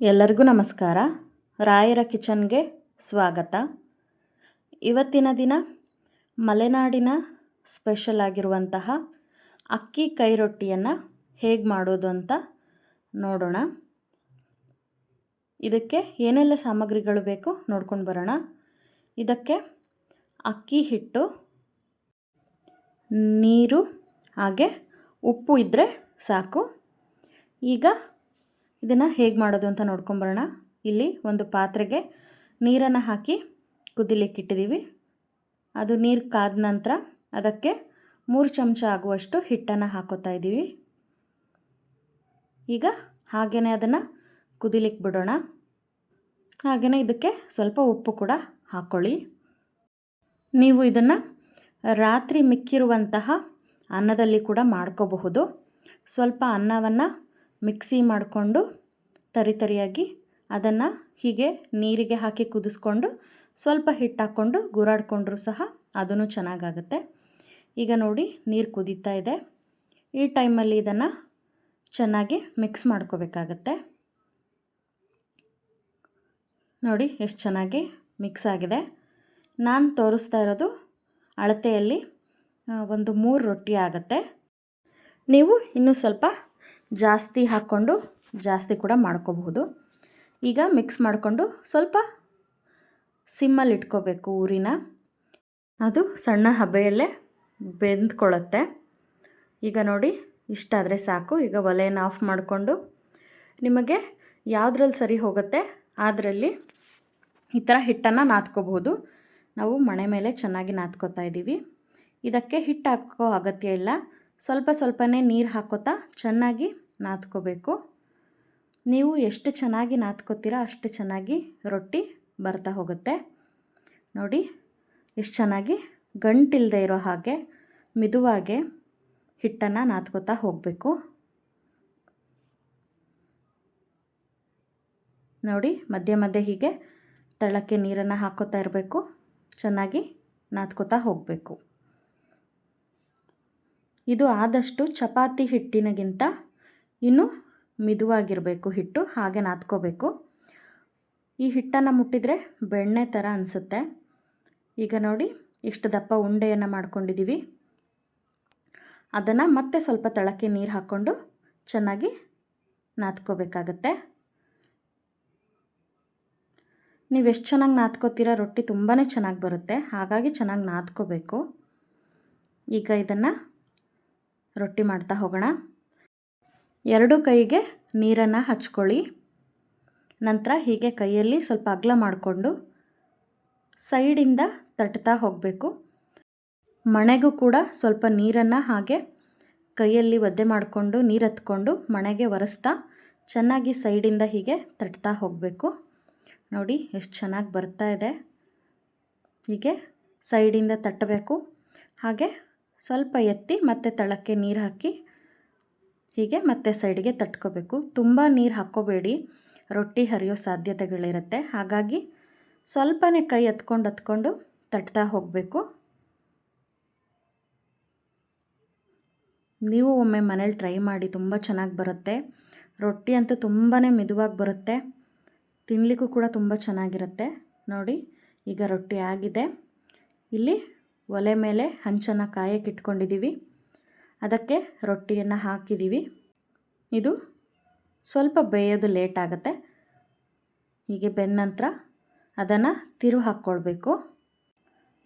ಎಲ್ಲರಿಗೂ ನಮಸ್ಕಾರ. ರಾಯರ ಕಿಚನ್ಗೆ ಸ್ವಾಗತ. ಇವತ್ತಿನ ದಿನ ಮಲೆನಾಡಿನ ಸ್ಪೆಷಲ್ ಆಗಿರುವಂತಹ ಅಕ್ಕಿ ಕೈ ರೊಟ್ಟಿಯನ್ನು ಹೇಗೆ ಮಾಡೋದು ಅಂತ ನೋಡೋಣ. ಇದಕ್ಕೆ ಏನೆಲ್ಲ ಸಾಮಗ್ರಿಗಳು ಬೇಕು ನೋಡ್ಕೊಂಡು ಬರೋಣ. ಇದಕ್ಕೆ ಅಕ್ಕಿ ಹಿಟ್ಟು, ನೀರು ಹಾಗೆ ಉಪ್ಪು ಇದ್ದರೆ ಸಾಕು. ಈಗ ಇದನ್ನು ಹೇಗೆ ಮಾಡೋದು ಅಂತ ನೋಡ್ಕೊಂಬರೋಣ. ಇಲ್ಲಿ ಒಂದು ಪಾತ್ರೆಗೆ ನೀರನ್ನು ಹಾಕಿ ಕುದಿಲಿಕ್ಕೆ ಇಟ್ಟಿದ್ದೀವಿ. ಅದು ನೀರು ಕಾದ ನಂತರ ಅದಕ್ಕೆ ಮೂರು ಚಮಚ ಆಗುವಷ್ಟು ಹಿಟ್ಟನ್ನು ಹಾಕೋತಾ ಇದ್ದೀವಿ. ಈಗ ಹಾಗೆಯೇ ಅದನ್ನು ಕುದಿಲಿಕ್ಕೆ ಬಿಡೋಣ. ಹಾಗೆಯೇ ಇದಕ್ಕೆ ಸ್ವಲ್ಪ ಉಪ್ಪು ಕೂಡ ಹಾಕ್ಕೊಳ್ಳಿ ನೀವು ಇದನ್ನು ರಾತ್ರಿ ಮಿಕ್ಕಿರುವಂತಹ ಅನ್ನದಲ್ಲಿ ಕೂಡ ಮಾಡ್ಕೋಬಹುದು. ಸ್ವಲ್ಪ ಅನ್ನವನ್ನು ಮಿಕ್ಸಿ ಮಾಡಿಕೊಂಡು ತರಿ ತರಿಯಾಗಿ ಅದನ್ನು ಹೀಗೆ ನೀರಿಗೆ ಹಾಕಿ ಕುದಿಸ್ಕೊಂಡು ಸ್ವಲ್ಪ ಹಿಟ್ಟು ಹಾಕ್ಕೊಂಡು ಗುರಾಡ್ಕೊಂಡ್ರೂ ಸಹ ಅದೂ ಚೆನ್ನಾಗಾಗುತ್ತೆ. ಈಗ ನೋಡಿ ನೀರು ಕುದೀತಾ ಇದೆ. ಈ ಟೈಮಲ್ಲಿ ಇದನ್ನು ಚೆನ್ನಾಗಿ ಮಿಕ್ಸ್ ಮಾಡ್ಕೋಬೇಕಾಗತ್ತೆ. ನೋಡಿ ಎಷ್ಟು ಚೆನ್ನಾಗಿ ಮಿಕ್ಸ್ ಆಗಿದೆ. ನಾನು ತೋರಿಸ್ತಾ ಇರೋದು ಅಳತೆಯಲ್ಲಿ ಒಂದು ಮೂರು ರೊಟ್ಟಿ ಆಗುತ್ತೆ. ನೀವು ಇನ್ನೂ ಸ್ವಲ್ಪ ಜಾಸ್ತಿ ಹಾಕ್ಕೊಂಡು ಜಾಸ್ತಿ ಕೂಡ ಮಾಡ್ಕೋಬಹುದು. ಈಗ ಮಿಕ್ಸ್ ಮಾಡಿಕೊಂಡು ಸ್ವಲ್ಪ ಸಿಮ್ಮಲ್ಲಿ ಇಟ್ಕೋಬೇಕು ಊರಿನ. ಅದು ಸಣ್ಣ ಹಬೆಯಲ್ಲೇ ಬೆಂದ್ಕೊಳ್ಳುತ್ತೆ. ಈಗ ನೋಡಿ ಇಷ್ಟಾದರೆ ಸಾಕು. ಈಗ ಒಲೆಯನ್ನು ಆಫ್ ಮಾಡಿಕೊಂಡು ನಿಮಗೆ ಯಾವುದ್ರಲ್ಲಿ ಸರಿ ಹೋಗುತ್ತೆ ಅದರಲ್ಲಿ ಈ ಥರ ಹಿಟ್ಟನ್ನು ನಾದ್ಕೋಬಹುದು. ನಾವು ಮಣೆ ಮೇಲೆ ಚೆನ್ನಾಗಿ ನಾದ್ಕೋತಾ ಇದ್ದೀವಿ. ಇದಕ್ಕೆ ಹಿಟ್ಟು ಹಾಕೋ ಅಗತ್ಯ ಇಲ್ಲ. ಸ್ವಲ್ಪ ಸ್ವಲ್ಪನೇ ನೀರು ಹಾಕೋತಾ ಚೆನ್ನಾಗಿ ನಾದ್ಕೋಬೇಕು ನೀವು ಎಷ್ಟು ಚೆನ್ನಾಗಿ ನಾದ್ಕೋತೀರಾ ಅಷ್ಟು ಚೆನ್ನಾಗಿ ರೊಟ್ಟಿ ಬರ್ತಾ ಹೋಗುತ್ತೆ. ನೋಡಿ, ಎಷ್ಟು ಚೆನ್ನಾಗಿ ಗಂಟಿಲ್ಲದೆ ಇರೋ ಹಾಗೆ ಮಿದುವಾಗೆ ಹಿಟ್ಟನ್ನು ನಾದ್ಕೋತಾ ಹೋಗಬೇಕು. ನೋಡಿ, ಮಧ್ಯೆ ಮಧ್ಯೆ ಹೀಗೆ ತಳಕ್ಕೆ ನೀರನ್ನು ಹಾಕೋತಾ ಇರಬೇಕು. ಚೆನ್ನಾಗಿ ನಾದ್ಕೋತಾ ಹೋಗಬೇಕು. ಇದು ಆದಷ್ಟು ಚಪಾತಿ ಹಿಟ್ಟಿನಗಿಂತ ಇನ್ನೂ ಮಿದುವಾಗಿರಬೇಕು ಹಿಟ್ಟು, ಹಾಗೆ ನಾದ್ಕೋಬೇಕು. ಈ ಹಿಟ್ಟನ್ನು ಮುಟ್ಟಿದರೆ ಬೆಣ್ಣೆ ಥರ ಅನಿಸುತ್ತೆ. ಈಗ ನೋಡಿ, ಇಷ್ಟು ದಪ್ಪ ಉಂಡೆಯನ್ನು ಮಾಡ್ಕೊಂಡಿದ್ದೀವಿ ಅದನ್ನು ಮತ್ತೆ ಸ್ವಲ್ಪ ತಳಕ್ಕೆ ನೀರು ಹಾಕ್ಕೊಂಡು ಚೆನ್ನಾಗಿ ನಾದ್ಕೋಬೇಕಾಗತ್ತೆ. ನೀವು ಎಷ್ಟು ಚೆನ್ನಾಗಿ ನಾದ್ಕೋತೀರ ರೊಟ್ಟಿ ತುಂಬಾ ಚೆನ್ನಾಗಿ ಬರುತ್ತೆ. ಹಾಗಾಗಿ ಚೆನ್ನಾಗಿ ನಾದ್ಕೋಬೇಕು. ಈಗ ಇದನ್ನು ರೊಟ್ಟಿ ಮಾಡ್ತಾ ಹೋಗೋಣ. ಎರಡು ಕೈಗೆ ನೀರನ್ನು ಹಚ್ಕೊಳ್ಳಿ. ನಂತರ ಹೀಗೆ ಕೈಯಲ್ಲಿ ಸ್ವಲ್ಪ ಅಗಲ ಮಾಡಿಕೊಂಡು ಸೈಡಿಂದ ತಟ್ತಾ ಹೋಗಬೇಕು. ಮಣೆಗೂ ಕೂಡ ಸ್ವಲ್ಪ ನೀರನ್ನು ಹಾಗೆ ಕೈಯಲ್ಲಿ ಒದ್ದೆ ಮಾಡಿಕೊಂಡು ನೀರು ಹತ್ಕೊಂಡು ಮಣೆಗೆ ಒರೆಸ್ತಾ ಚೆನ್ನಾಗಿ ಸೈಡಿಂದ ಹೀಗೆ ತಟ್ತಾ ಹೋಗಬೇಕು. ನೋಡಿ ಎಷ್ಟು ಚೆನ್ನಾಗಿ ಬರ್ತಾ ಇದೆ. ಹೀಗೆ ಸೈಡಿಂದ ತಟ್ಟಬೇಕು. ಹಾಗೆ ಸ್ವಲ್ಪ ಎತ್ತಿ ಮತ್ತೆ ತಳಕ್ಕೆ ನೀರು ಹಾಕಿ, ಹೀಗೆ ಮತ್ತೆ ಸೈಡಿಗೆ ತಟ್ಕೋಬೇಕು. ತುಂಬ ನೀರು ಹಾಕ್ಕೋಬೇಡಿ. ರೊಟ್ಟಿ ಹರಿಯೋ ಸಾಧ್ಯತೆಗಳಿರುತ್ತೆ. ಹಾಗಾಗಿ ಸ್ವಲ್ಪನೇ ಕೈ ಎತ್ಕೊಂಡು ಹತ್ಕೊಂಡು ತಟ್ತಾ ಹೋಗಬೇಕು. ನೀವು ಒಮ್ಮೆ ಮನೇಲಿ ಟ್ರೈ ಮಾಡಿ ತುಂಬ ಚೆನ್ನಾಗಿ ಬರುತ್ತೆ. ರೊಟ್ಟಿ ಅಂತೂ ತುಂಬಾ ಮೆದುವಾಗಿ ಬರುತ್ತೆ. ತಿನ್ನಲಿಕ್ಕೂ ಕೂಡ ತುಂಬ ಚೆನ್ನಾಗಿರುತ್ತೆ. ನೋಡಿ, ಈಗ ರೊಟ್ಟಿ ಆಗಿದೆ. ಇಲ್ಲಿ ಒಲೆ ಮೇಲೆ ಹಂಚನ್ನು ಕಾಯಕ್ಕೆ ಇಟ್ಕೊಂಡಿದ್ದೀವಿ. ಅದಕ್ಕೆ ರೊಟ್ಟಿಯನ್ನು ಹಾಕಿದ್ದೀವಿ. ಇದು ಸ್ವಲ್ಪ ಬೇಯೋದು ಲೇಟ್ ಆಗುತ್ತೆ. ಹೀಗೆ ಬೆಂದ ನಂತರ ಅದನ್ನು ತಿರು ಹಾಕ್ಕೊಳ್ಬೇಕು.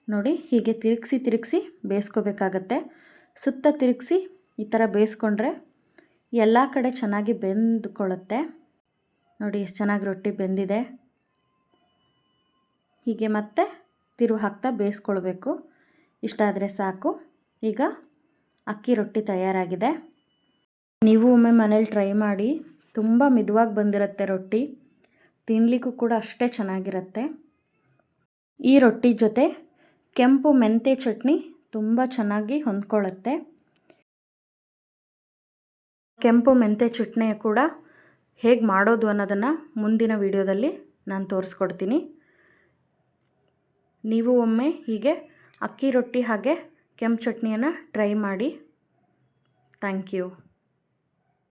ನೋಡಿ ಹೀಗೆ ತಿರುಗಿಸಿ ತಿರುಗಿಸಿ ಬೇಯಿಸ್ಕೋಬೇಕಾಗತ್ತೆ. ಸುತ್ತ ತಿರುಗಿಸಿ ಈ ಥರ ಬೇಯಿಸ್ಕೊಂಡ್ರೆ ಎಲ್ಲ ಕಡೆ ಚೆನ್ನಾಗಿ ಬೆಂದುಕೊಳ್ಳುತ್ತೆ. ನೋಡಿ ಎಷ್ಟು ಚೆನ್ನಾಗಿ ರೊಟ್ಟಿ ಬೆಂದಿದೆ. ಹೀಗೆ ಮತ್ತೆ ತಿರು ಹಾಕ್ತಾ ಬೇಯಿಸ್ಕೊಳ್ಬೇಕು. ಇಷ್ಟ ಆದರೆ ಸಾಕು. ಈಗ ಅಕ್ಕಿ ರೊಟ್ಟಿ ತಯಾರಾಗಿದೆ. ನೀವು ಒಮ್ಮೆ ಮನೇಲಿ ಟ್ರೈ ಮಾಡಿ, ತುಂಬ ಮಿದುವಾಗಿ ಬಂದಿರುತ್ತೆ ರೊಟ್ಟಿ. ತಿನ್ನಲಿಕ್ಕೂ ಕೂಡ ಅಷ್ಟೇ ಚೆನ್ನಾಗಿರುತ್ತೆ. ಈ ರೊಟ್ಟಿ ಜೊತೆ ಕೆಂಪು ಮೆಂತೆ ಚಟ್ನಿ ತುಂಬ ಚೆನ್ನಾಗಿ ಹೊಂದ್ಕೊಳ್ಳುತ್ತೆ ಕೆಂಪು ಮೆಂತೆ ಚಟ್ನಿ ಕೂಡ ಹೇಗೆ ಮಾಡೋದು ಅನ್ನೋದನ್ನು ಮುಂದಿನ ವಿಡಿಯೋದಲ್ಲಿ ನಾನು ತೋರಿಸ್ಕೊಡ್ತೀನಿ. ನೀವು ಒಮ್ಮೆ ಹೀಗೆ ಅಕ್ಕಿ ರೊಟ್ಟಿ ಹಾಗೆ ಕೆಂಪು ಚಟ್ನಿಯನ್ನು ಟ್ರೈ ಮಾಡಿ. Thank you